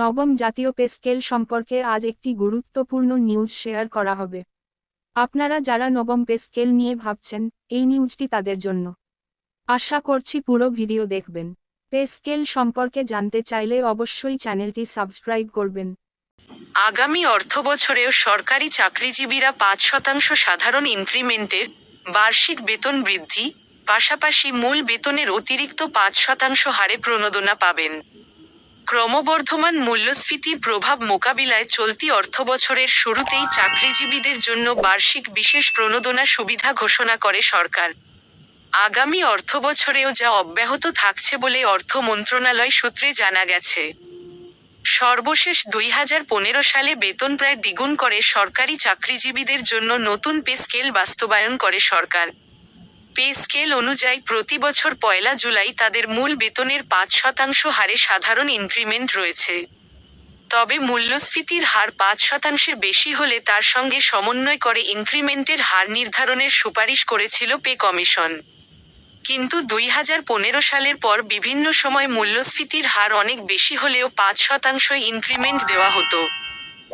নবম জাতীয় pay scale সম্পর্কে আজ একটি গুরুত্বপূর্ণ নিউজ শেয়ার করা হবে। আপনারা যারা নবম পে স্কেল নিয়ে ভাবছেন, এই নিউজটি তাদের জন্য। আশা করছি পুরো ভিডিও দেখবেন। পে স্কেল সম্পর্কে জানতে চাইলে অবশ্যই চ্যানেলটি সাবস্ক্রাইব করবেন। আগামী অর্থবছরেও সরকারি চাকরিজীবীরা পাঁচ শতাংশ সাধারণ ইনক্রিমেন্টের বার্ষিক বেতন বৃদ্ধি, পাশাপাশি মূল বেতনের অতিরিক্ত পাঁচ শতাংশ হারে প্রণোদনা পাবেন। ক্রমবর্ধমান মূল্যস্ফীতি প্রভাব মোকাবিলায় চলতি অর্থবছরের শুরুতেই চাকরিজীবীদের জন্য বার্ষিক বিশেষ প্রণোদনা সুবিধা ঘোষণা করে সরকার। আগামী অর্থবছরেও যা অব্যাহত থাকছে বলে অর্থ মন্ত্রণালয় সূত্রে জানা গেছে। সর্বশেষ দুই হাজার পনেরো সালে বেতন প্রায় দ্বিগুণ করে সরকারি চাকরিজীবীদের জন্য নতুন পে স্কেল বাস্তবায়ন করে সরকার। পে স্কেল অনুযায়ী প্রতি বছর পয়লা জুলাই তাদের মূল বেতনের পাঁচ শতাংশ হারে সাধারণ ইনক্রিমেন্ট রয়েছে। তবে মূল্যস্ফীতির হার পাঁচ শতাংশের বেশি হলে তার সঙ্গে সমন্বয় করে ইনক্রিমেন্টের হার নির্ধারণের সুপারিশ করেছিল পে কমিশন। কিন্তু দুই হাজার পনেরো সালের পর বিভিন্ন সময় মূল্যস্ফীতির হার অনেক বেশি হলেও পাঁচ শতাংশ ইনক্রিমেন্ট দেওয়া হতো।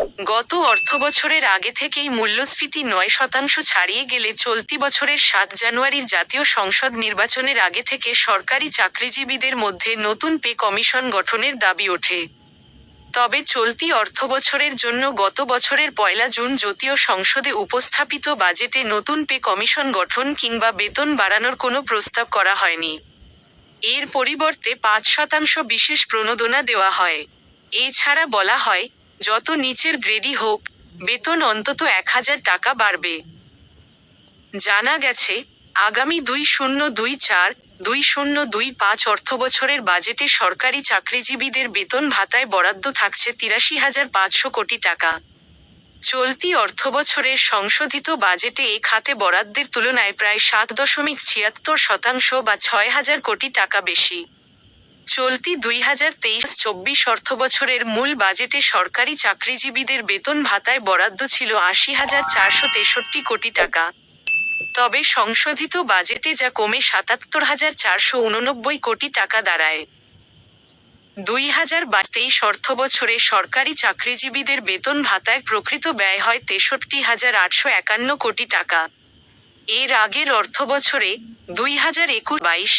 গত অর্থবছরের আগে থেকেই মূল্যস্ফীতি নয় শতাংশ ছাড়িয়ে গেলে চলতি বছরের সাত জানুয়ারির জাতীয় সংসদ নির্বাচনের আগে থেকে সরকারি চাকরিজীবীদের মধ্যে নতুন পে কমিশন গঠনের দাবি ওঠে। তবে চলতি অর্থবছরের জন্য গত বছরের পয়লা জুন জাতীয় সংসদে উপস্থাপিত বাজেটে নতুন পে কমিশন গঠন কিংবা বেতন বাড়ানোর কোনো প্রস্তাব করা হয়নি। এর পরিবর্তে পাঁচ শতাংশ বিশেষ প্রণোদনা দেওয়া হয়। এছাড়া বলা হয় যত নিচের গ্রেডই হোক, বেতন অন্তত এক হাজার টাকা বাড়বে। জানা গেছে, আগামী দুই শূন্য দুই চার, দুই শূন্য দুই পাঁচ অর্থবছরের বাজেটে সরকারি চাকরিজীবীদের বেতন ভাতায় বরাদ্দ থাকছে তিরাশি হাজার পাঁচশো কোটি টাকা। চলতি অর্থবছরের সংশোধিত বাজেটে এ খাতে বরাদ্দের তুলনায় প্রায় সাত দশমিক ছিয়াত্তর শতাংশ বা ছয় হাজার কোটি টাকা বেশি। চলতি দুই হাজার তেইশ চব্বিশ অর্থবছরের মূল বাজেটে সরকারি চাকরিজীবীদের বেতন ভাতায় বরাদ্দ ছিল আশি হাজার চারশো তেষট্টি কোটি টাকা। তবে সংশোধিত বাজেটে যা কমে সাতাত্তর হাজার চারশো উননব্বই কোটি টাকা দাঁড়ায়। দুই হাজার তেইশ অর্থবছরে সরকারি চাকরিজীবীদের বেতন ভাতায় প্রকৃত ব্যয় হয় তেষট্টি হাজার আটশো একান্ন কোটি টাকা। এর আগের অর্থবছরে দুই হাজার একুশ বাইশ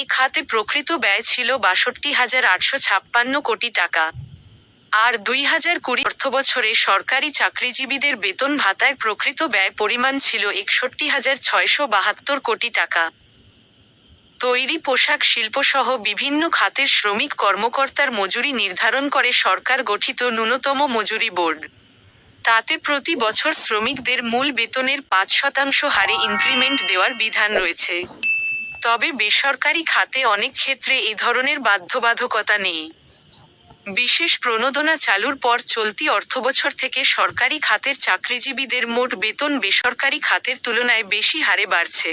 এ খাতে প্রকৃত ব্যয় ছিল বাষট্টি হাজার আটশো ছাপ্পান্ন কোটি টাকা। আর দুই হাজার কুড়ি অর্থবছরে সরকারি চাকরিজীবীদের বেতন ভাতায় প্রকৃত ব্যয় পরিমাণ ছিল একষট্টি হাজার ছয়শো বাহাত্তর কোটি টাকা। তৈরি পোশাক শিল্পসহ বিভিন্ন খাতের শ্রমিক কর্মকর্তার মজুরি নির্ধারণ করে সরকার গঠিত ন্যূনতম মজুরি বোর্ড। তাতে প্রতি বছর শ্রমিকদের মূল বেতনের পাঁচ শতাংশ হারে ইনক্রিমেন্ট দেওয়ার বিধান রয়েছে। তবে বেসরকারি খাতে অনেক ক্ষেত্রে এ ধরনের বাধ্যবাধকতা নেই। বিশেষ প্রণোদনা চালুর পর চলতি অর্থবছর থেকে সরকারি খাতের চাকরিজীবীদের মোট বেতন বেসরকারি খাতের তুলনায় বেশি হারে বাড়ছে।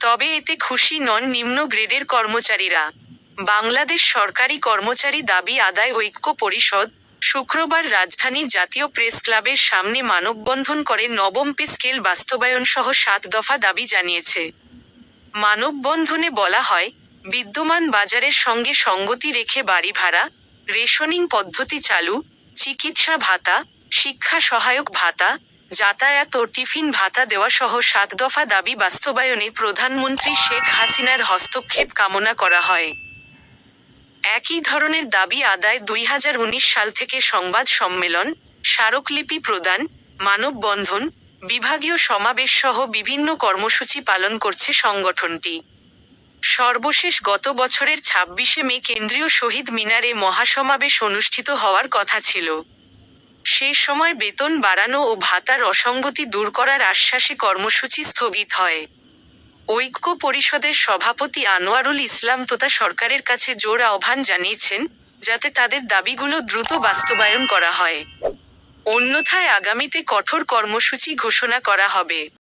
তবে এতে খুশি নন নিম্ন গ্রেডের কর্মচারীরা। বাংলাদেশ সরকারি কর্মচারী দাবি আদায় ঐক্য পরিষদ শুক্রবার রাজধানীর জাতীয় প্রেস ক্লাবের সামনে মানববন্ধন করে নবম পে স্কেল বাস্তবায়ন সহ সাত দফা দাবি জানিয়েছে। মানববন্ধনে বলা হয়, বিদ্যমান বাজারের সঙ্গে সঙ্গতি রেখে বাড়ি ভাড়া, রেশনিং পদ্ধতি চালু, চিকিৎসা ভাতা, শিক্ষা সহায়ক ভাতা, যাতায়াত ও টিফিন ভাতা দেওয়া সহ সাত দফা দাবি বাস্তবায়নে প্রধানমন্ত্রী শেখ হাসিনার হস্তক্ষেপ কামনা করা হয়। একই ধরনের দাবি আদায় দুই হাজার উনিশ সাল থেকে সংবাদ সম্মেলন, স্মারকলিপি প্রদান মানববন্ধন বিভাগীয় সমাবেশ সহ বিভিন্ন কর্মসূচি পালন করছে সংগঠনটি। সর্বশেষ গত বছরের ছাব্বিশে মে কেন্দ্রীয় শহীদ মিনারে মহাসমাবেশ অনুষ্ঠিত হওয়ার কথা ছিল। সে সময় বেতন বাড়ানো ও ভাতার অসঙ্গতি দূর করার আশ্বাসে কর্মসূচি স্থগিত হয়। ঐক্য পরিষদের সভাপতি আনোয়ারুল ইসলাম তোতা সরকারের কাছে জোর আহ্বান জানিয়েছেন, যাতে তাদের দাবিগুলো দ্রুত বাস্তবায়ন করা হয়। অন্যথায় আগামীতে কঠোর কর্মসূচি ঘোষণা করা হবে।